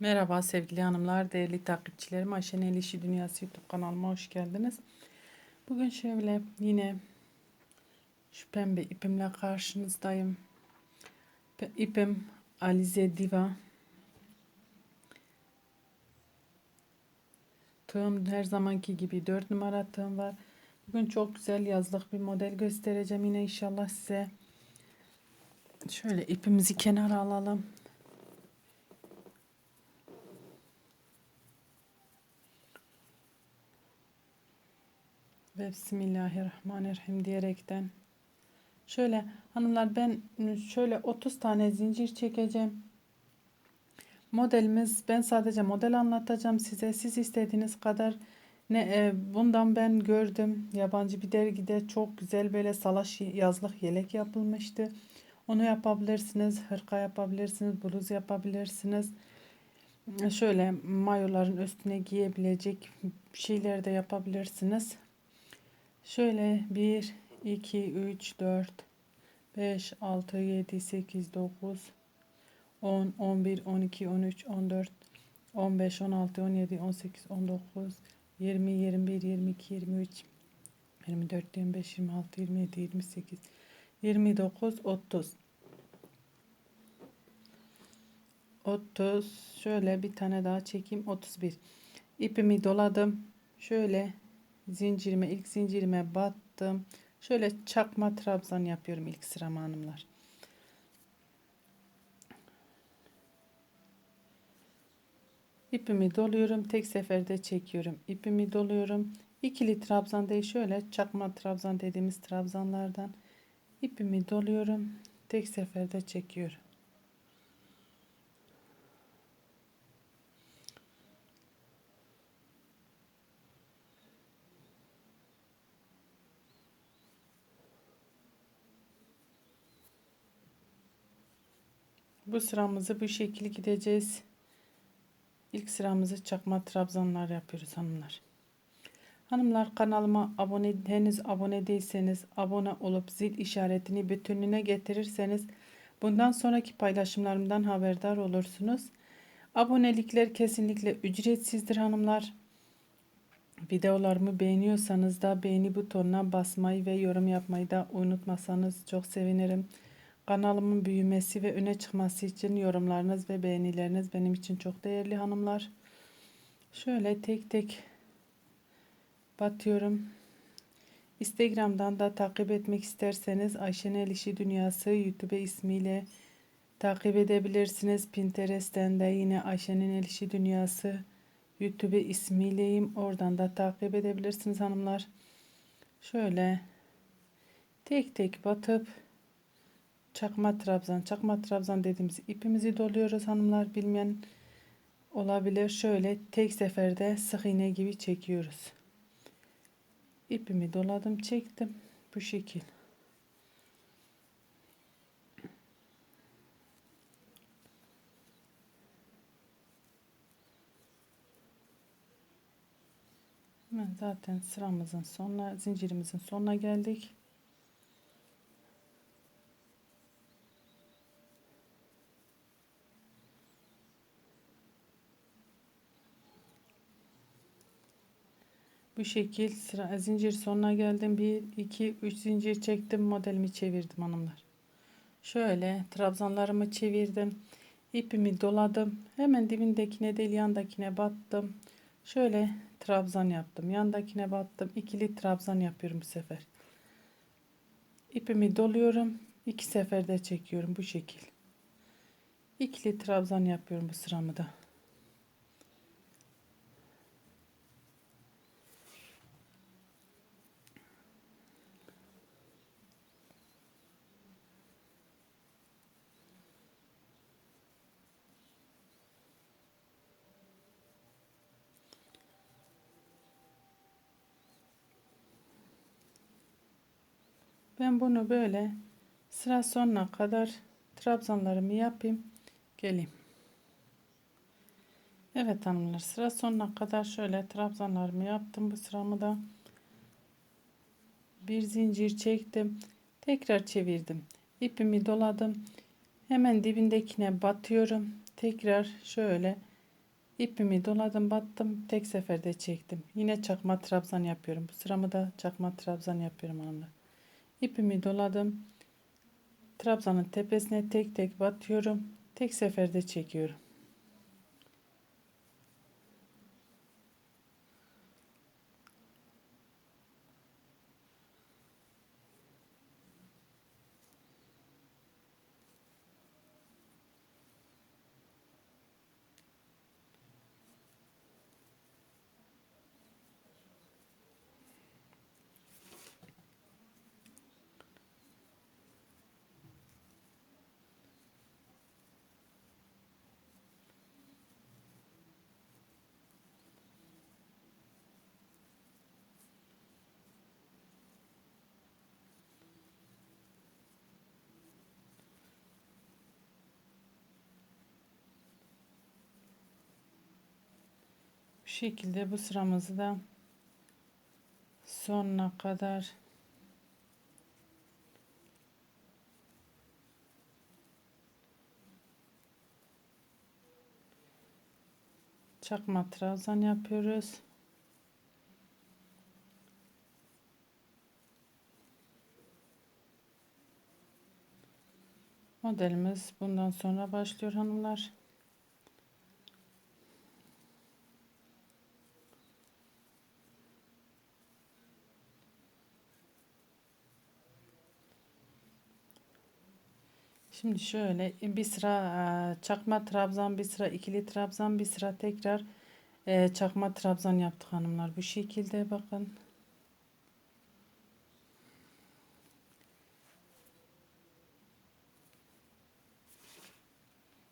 Merhaba sevgili hanımlar, değerli takipçilerim. Ayşe'nin El İşi Dünyası YouTube kanalıma hoş geldiniz. Bugün şöyle yine şu pembe ipimle karşınızdayım. İpim Alize Diva. Tığım her zamanki gibi 4 numara tığım var. Bugün çok güzel yazlık bir model göstereceğim yine inşallah size. Şöyle ipimizi kenara alalım. Ve Bismillahirrahmanirrahim diyerekten şöyle hanımlar ben şöyle 30 tane zincir çekeceğim. Modelimiz ben sadece model anlatacağım size. Siz istediğiniz kadar ne e, bundan ben gördüm. Yabancı bir dergide çok güzel böyle salaş yazlık yelek yapılmıştı. Onu yapabilirsiniz. Hırka yapabilirsiniz. Bluz yapabilirsiniz. Şöyle mayoların üstüne giyebilecek şeyler de yapabilirsiniz. Şöyle 1, 2, 3, 4, 5, 6, 7, 8, 9, 10, 11, 12, 13, 14, 15, 16, 17, 18, 19, 20, 21, 22, 23, 24, 25, 26, 27, 28, 29, 30. 30 şöyle bir tane daha çekeyim. 31 ipimi doladım. Şöyle zincirime ilk zincirime battım. Şöyle çakma trabzan yapıyorum ilk sıram hanımlar. İpimi doluyorum tek seferde çekiyorum. İpimi doluyorum. İkili trabzan değil şöyle çakma trabzan dediğimiz trabzanlardan. İpimi doluyorum tek seferde çekiyorum Bu sıramızı bu şekilde gideceğiz. İlk sıramızı çakma trabzanlar yapıyoruz hanımlar. Hanımlar kanalıma abone henüz abone değilseniz abone olup zil işaretini bütününe getirirseniz bundan sonraki paylaşımlarımdan haberdar olursunuz. Abonelikler kesinlikle ücretsizdir hanımlar. Videolarımı beğeniyorsanız da beğeni butonuna basmayı ve yorum yapmayı da unutmasanız çok sevinirim. Kanalımın büyümesi ve öne çıkması için yorumlarınız ve beğenileriniz benim için çok değerli hanımlar. Şöyle tek tek batıyorum. Instagram'dan da takip etmek isterseniz Ayşen El İşi Dünyası YouTube ismiyle takip edebilirsiniz. Pinterest'ten de yine Ayşe'nin El İşi Dünyası YouTube ismiyleyim. Oradan da takip edebilirsiniz hanımlar. Şöyle tek tek batıp çakma trabzan çakma trabzan dediğimiz ipimizi doluyoruz hanımlar. Bilmeyen olabilir. Şöyle tek seferde sık iğne gibi çekiyoruz. İpimi doladım çektim. Bu şekil. Zaten sıramızın sonuna zincirimizin sonuna geldik Bu şekil sıra zincir sonuna geldim. 1 2 3 zincir çektim. Modelimi çevirdim hanımlar. Şöyle trabzanlarımı çevirdim. ipimi doladım. Hemen dibindekine değil yandakine battım. Şöyle trabzan yaptım. Yandakine battım. ikili trabzan yapıyorum bu sefer. İpimi doluyorum. iki seferde çekiyorum bu şekil. İkili trabzan yapıyorum bu sıramı da. Ben bunu böyle sıra sonuna kadar trabzanlarımı yapayım. Geleyim. Evet hanımlar sıra sonuna kadar şöyle trabzanlarımı yaptım. Bu sıramı da bir zincir çektim. Tekrar çevirdim. ipimi doladım. Hemen dibindekine batıyorum. Tekrar şöyle İpimi doladım battım tek seferde çektim. Yine çakma trabzan yapıyorum. Bu sıramı da çakma trabzan yapıyorum hanımlar. İpimi doladım. Trabzanın tepesine tek tek batıyorum. Tek seferde çekiyorum. Bu şekilde bu sıramızı da sonuna kadar çakma trabzan yapıyoruz. Modelimiz bundan sonra başlıyor hanımlar. Şimdi şöyle bir sıra e, çakma trabzan, bir sıra ikili trabzan, bir sıra tekrar e, çakma trabzan yaptık hanımlar. Bu şekilde bakın.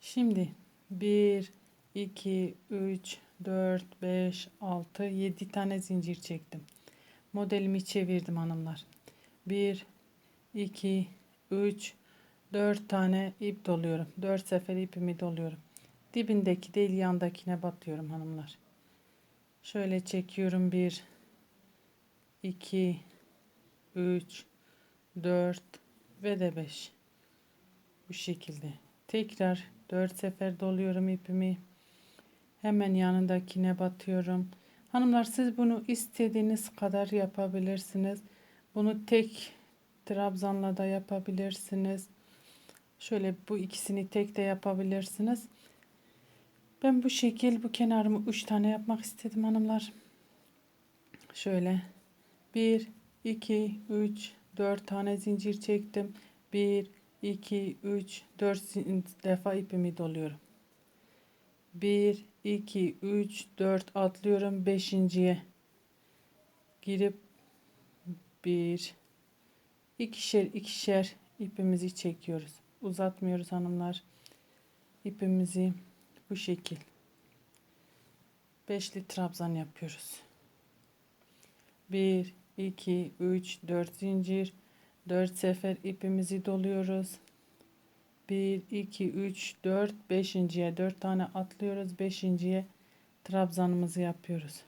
Şimdi 1, 2, 3, 4, 5, 6, 7 tane zincir çektim. Modelimi çevirdim hanımlar. 1, 2, 3, 4 tane ip doluyorum. 4 sefer ipimi doluyorum. Dibindeki değil yandakine batıyorum hanımlar. Şöyle çekiyorum. 1 2 3 4 ve de 5. Bu şekilde. Tekrar 4 sefer doluyorum ipimi. Hemen yanındakine batıyorum. Hanımlar siz bunu istediğiniz kadar yapabilirsiniz. Bunu tek trabzanla da yapabilirsiniz. Şöyle bu ikisini tek de yapabilirsiniz. Ben bu şekil bu kenarımı 3 tane yapmak istedim hanımlar. Şöyle 1 2 3 4 tane zincir çektim. 1 2 3 4 defa ipimi doluyorum. 1 2 3 4 atlıyorum 5.'ye girip 1 ikişer ikişer ipimizi çekiyoruz uzatmıyoruz hanımlar. İpimizi bu şekil. Beşli trabzan yapıyoruz. 1 2 3 4 zincir 4 sefer ipimizi doluyoruz. 1 2 3 4 5.'ye 4 tane atlıyoruz. 5.'ye trabzanımızı yapıyoruz.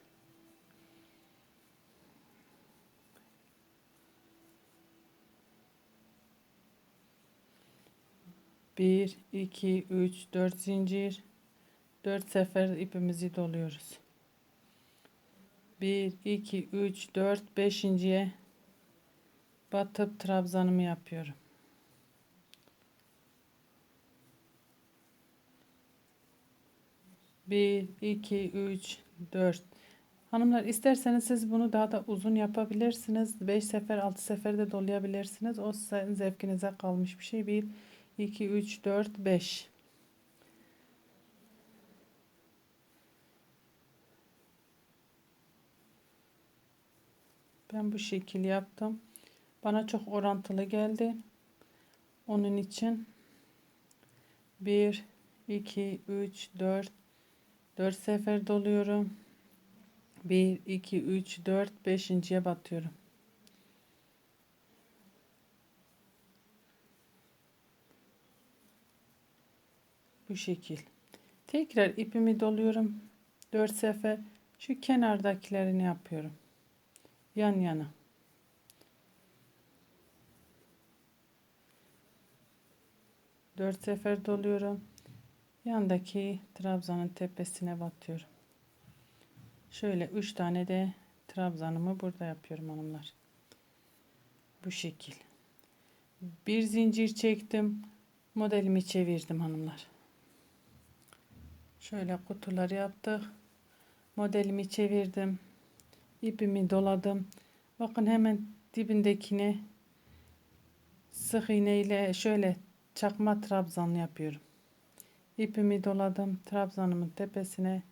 1 2 3 4 zincir 4 sefer ipimizi doluyoruz 1 2 3 4 5.'ye batıp trabzanımı yapıyorum Bir, iki, üç, dört. Hanımlar isterseniz siz bunu daha da uzun yapabilirsiniz. Beş sefer, altı sefer de dolayabilirsiniz. O sizin zevkinize kalmış bir şey. Bir, 2, 3, 4, 5. Ben bu şekil yaptım. Bana çok orantılı geldi. Onun için 1, 2, 3, 4, 4 sefer doluyorum. 1, 2, 3, 4, 5.ye batıyorum. Bu şekil. Tekrar ipimi doluyorum. 4 sefer şu kenardakilerini yapıyorum. Yan yana. Dört sefer doluyorum. Yandaki trabzanın tepesine batıyorum. Şöyle üç tane de trabzanımı burada yapıyorum hanımlar. Bu şekil. Bir zincir çektim. Modelimi çevirdim hanımlar. Şöyle kutuları yaptık. Modelimi çevirdim. İpimi doladım. Bakın hemen dibindekine sık iğne ile şöyle çakma trabzan yapıyorum. İpimi doladım. Trabzanımın tepesine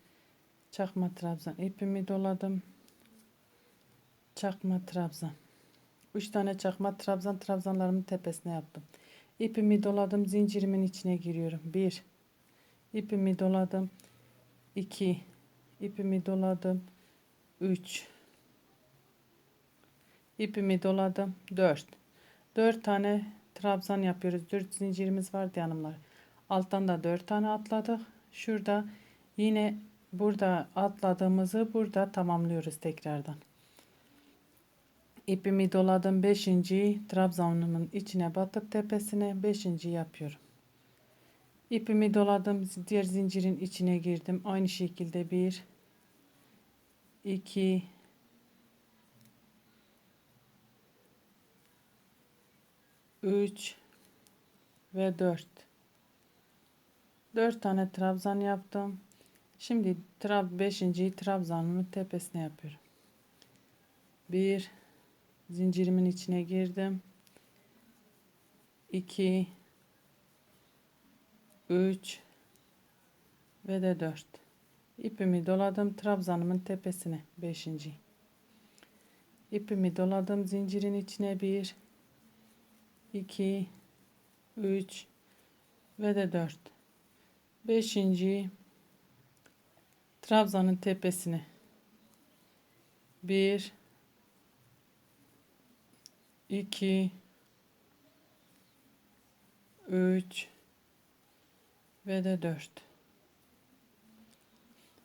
çakma trabzan. İpimi doladım. Çakma trabzan. 3 tane çakma trabzan trabzanlarımın tepesine yaptım. İpimi doladım. Zincirimin içine giriyorum. 1 İpimi doladım. 2 İpimi doladım. 3 İpimi doladım. 4 4 tane trabzan yapıyoruz. 4 zincirimiz vardı hanımlar. Alttan da 4 tane atladık. Şurada yine burada atladığımızı burada tamamlıyoruz tekrardan. İpimi doladım. 5. trabzanımın içine batıp tepesine 5. yapıyorum. İpimi doladım. Diğer zincirin içine girdim. Aynı şekilde 1 2 3 ve 4 4 tane trabzan yaptım. Şimdi trab 5. trabzanımın tepesine yapıyorum. 1 zincirimin içine girdim. 2 3 ve de 4 ipimi doladım trabzanımın tepesine 5. ipimi doladım zincirin içine 1 2 3 ve de 4 5. trabzanın tepesine 1 2 3 ve de 4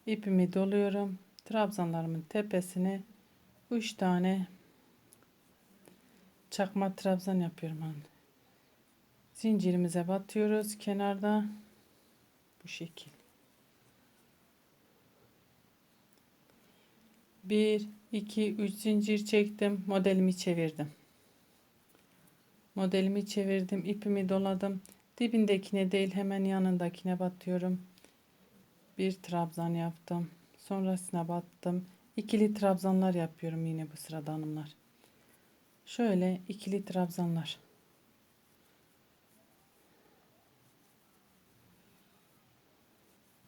ipimi doluyorum. Trabzanlarımın tepesine 3 tane çakma trabzan yapıyorum hani. zincirimize batıyoruz kenarda. Bu şekil. 1 2 3 zincir çektim. Modelimi çevirdim. Modelimi çevirdim ipimi doladım dibindekine değil hemen yanındakine batıyorum. Bir trabzan yaptım. Sonrasına battım. İkili trabzanlar yapıyorum yine bu sırada hanımlar. Şöyle ikili trabzanlar.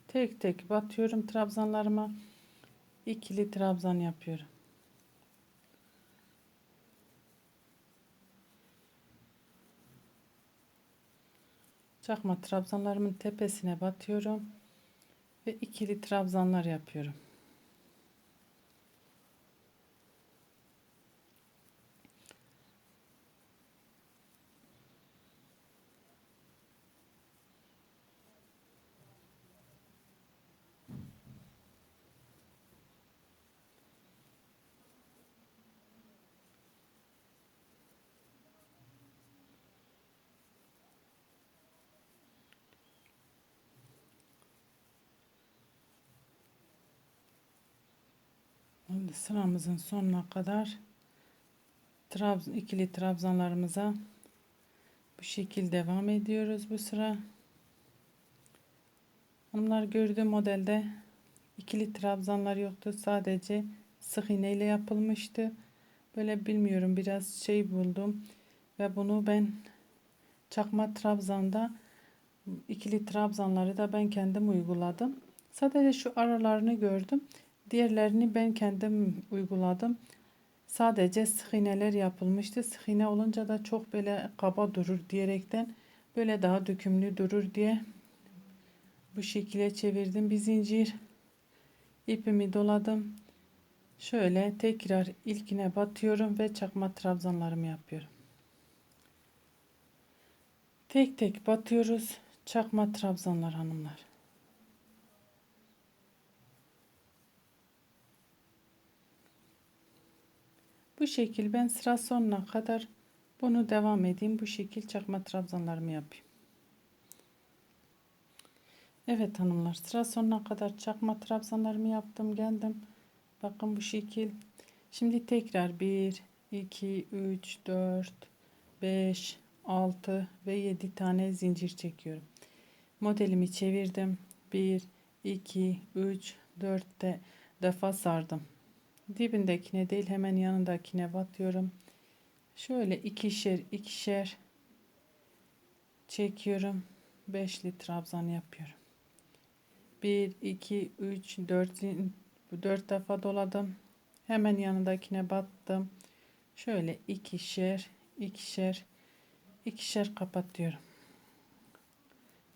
Tek tek batıyorum trabzanlarıma. İkili trabzan yapıyorum çakma trabzanlarımın tepesine batıyorum ve ikili trabzanlar yapıyorum. Şimdi sıramızın sonuna kadar trabzan, ikili trabzanlarımıza bu şekil devam ediyoruz bu sıra. Hanımlar gördüğüm modelde ikili trabzanlar yoktu. Sadece sık iğne ile yapılmıştı. Böyle bilmiyorum biraz şey buldum ve bunu ben çakma trabzanda ikili trabzanları da ben kendim uyguladım. Sadece şu aralarını gördüm. Diğerlerini ben kendim uyguladım. Sadece sık iğneler yapılmıştı. Sık olunca da çok böyle kaba durur diyerekten böyle daha dökümlü durur diye bu şekilde çevirdim. Bir zincir ipimi doladım. Şöyle tekrar ilkine batıyorum ve çakma trabzanlarımı yapıyorum. Tek tek batıyoruz. Çakma trabzanlar hanımlar. Bu şekil ben sıra sonuna kadar bunu devam edeyim. Bu şekil çakma trabzanlarımı yapayım. Evet hanımlar sıra sonuna kadar çakma trabzanlarımı yaptım geldim. Bakın bu şekil. Şimdi tekrar 1, 2, 3, 4, 5, 6 ve 7 tane zincir çekiyorum. Modelimi çevirdim. 1, 2, 3, 4 de defa sardım. Dibindekine değil hemen yanındakine batıyorum. Şöyle ikişer ikişer çekiyorum. Beşli trabzan yapıyorum. 1, 2, 3, 4, 4 defa doladım. Hemen yanındakine battım. Şöyle ikişer, ikişer, ikişer kapatıyorum.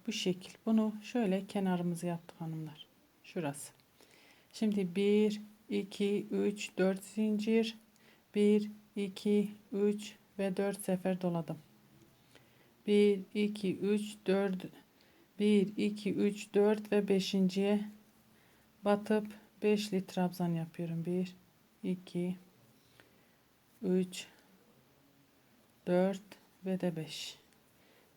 Bu şekil. Bunu şöyle kenarımızı yaptık hanımlar. Şurası. Şimdi 1, 2, 3, 4 zincir. 1, 2, 3 ve 4 sefer doladım. 1, 2, 3, 4, 1, 2, 3, 4 ve 5.ye batıp 5'li trabzan yapıyorum. 1, 2, 3, 4 ve de 5.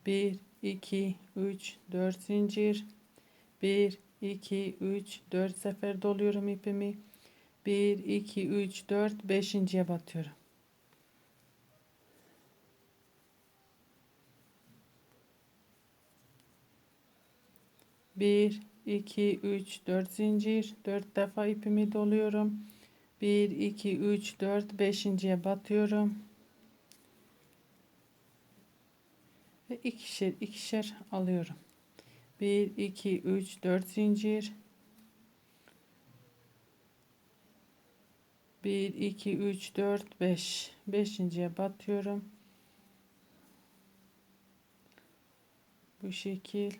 1, 2, 3, 4 zincir. 1, 2, 3, 4 sefer doluyorum ipimi. 1, 2, 3, 4, 5.ye batıyorum. Bir, iki, üç, dört zincir. Dört defa ipimi doluyorum. Bir, iki, üç, dört, beşinciye batıyorum. Ve ikişer ikişer alıyorum. Bir, iki, üç, dört zincir. 1 2 3 4 5 beşinciye batıyorum. Bu şekil.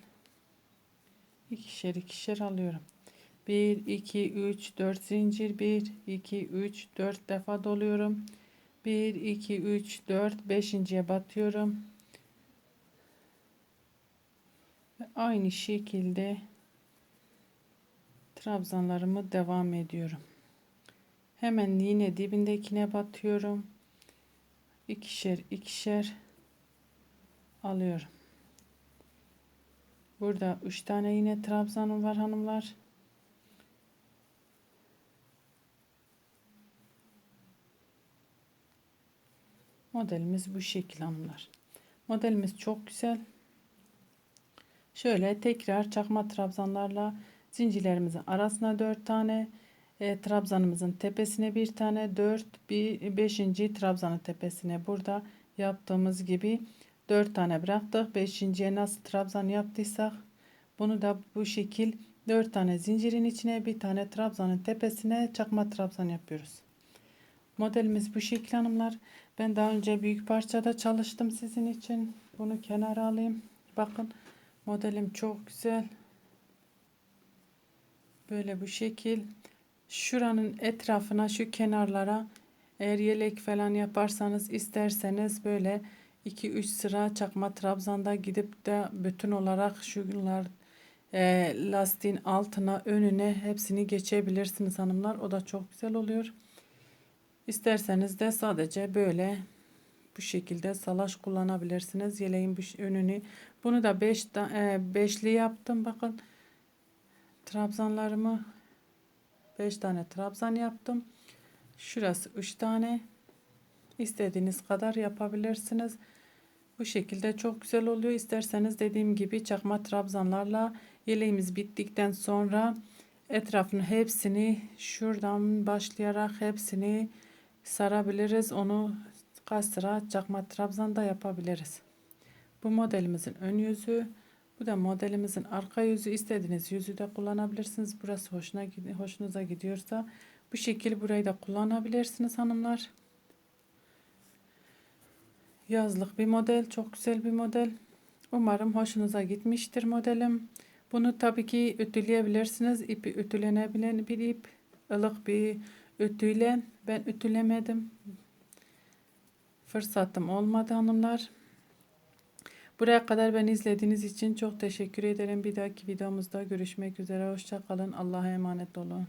İkişer ikişer alıyorum. 1 2 3 4 zincir. 1 2 3 4 defa doluyorum. 1 2 3 4 beşinciye batıyorum. Ve aynı şekilde trabzanlarımı devam ediyorum Hemen yine dibindekine batıyorum. İkişer ikişer alıyorum. Burada üç tane yine trabzanım var hanımlar. Modelimiz bu şekil hanımlar. Modelimiz çok güzel. Şöyle tekrar çakma trabzanlarla zincirlerimizin arasına 4 tane e, trabzanımızın tepesine bir tane 4 bir 5. trabzanın tepesine burada yaptığımız gibi 4 tane bıraktık. 5.ye nasıl trabzan yaptıysak bunu da bu şekil 4 tane zincirin içine bir tane trabzanın tepesine çakma trabzan yapıyoruz. Modelimiz bu şekil hanımlar. Ben daha önce büyük parçada çalıştım sizin için. Bunu kenara alayım. Bakın modelim çok güzel. Böyle bu şekil şuranın etrafına şu kenarlara eğer yelek falan yaparsanız isterseniz böyle 2-3 sıra çakma trabzanda gidip de bütün olarak şunlar e, lastiğin altına önüne hepsini geçebilirsiniz hanımlar. O da çok güzel oluyor. İsterseniz de sadece böyle bu şekilde salaş kullanabilirsiniz. Yeleğin önünü. Bunu da 5 beş, e, beşli yaptım. Bakın trabzanlarımı 5 tane trabzan yaptım. Şurası 3 tane. İstediğiniz kadar yapabilirsiniz. Bu şekilde çok güzel oluyor. İsterseniz dediğim gibi çakma trabzanlarla yeleğimiz bittikten sonra etrafını hepsini şuradan başlayarak hepsini sarabiliriz. Onu kaç sıra çakma trabzan da yapabiliriz. Bu modelimizin ön yüzü. Bu da modelimizin arka yüzü. istediğiniz yüzü de kullanabilirsiniz. Burası hoşuna hoşunuza gidiyorsa bu şekil burayı da kullanabilirsiniz hanımlar. Yazlık bir model. Çok güzel bir model. Umarım hoşunuza gitmiştir modelim. Bunu tabii ki ütüleyebilirsiniz. İpi ütülenebilen bir ip. ılık bir ütüyle. Ben ütülemedim. Fırsatım olmadı hanımlar. Buraya kadar beni izlediğiniz için çok teşekkür ederim. Bir dahaki videomuzda görüşmek üzere. Hoşçakalın. Allah'a emanet olun.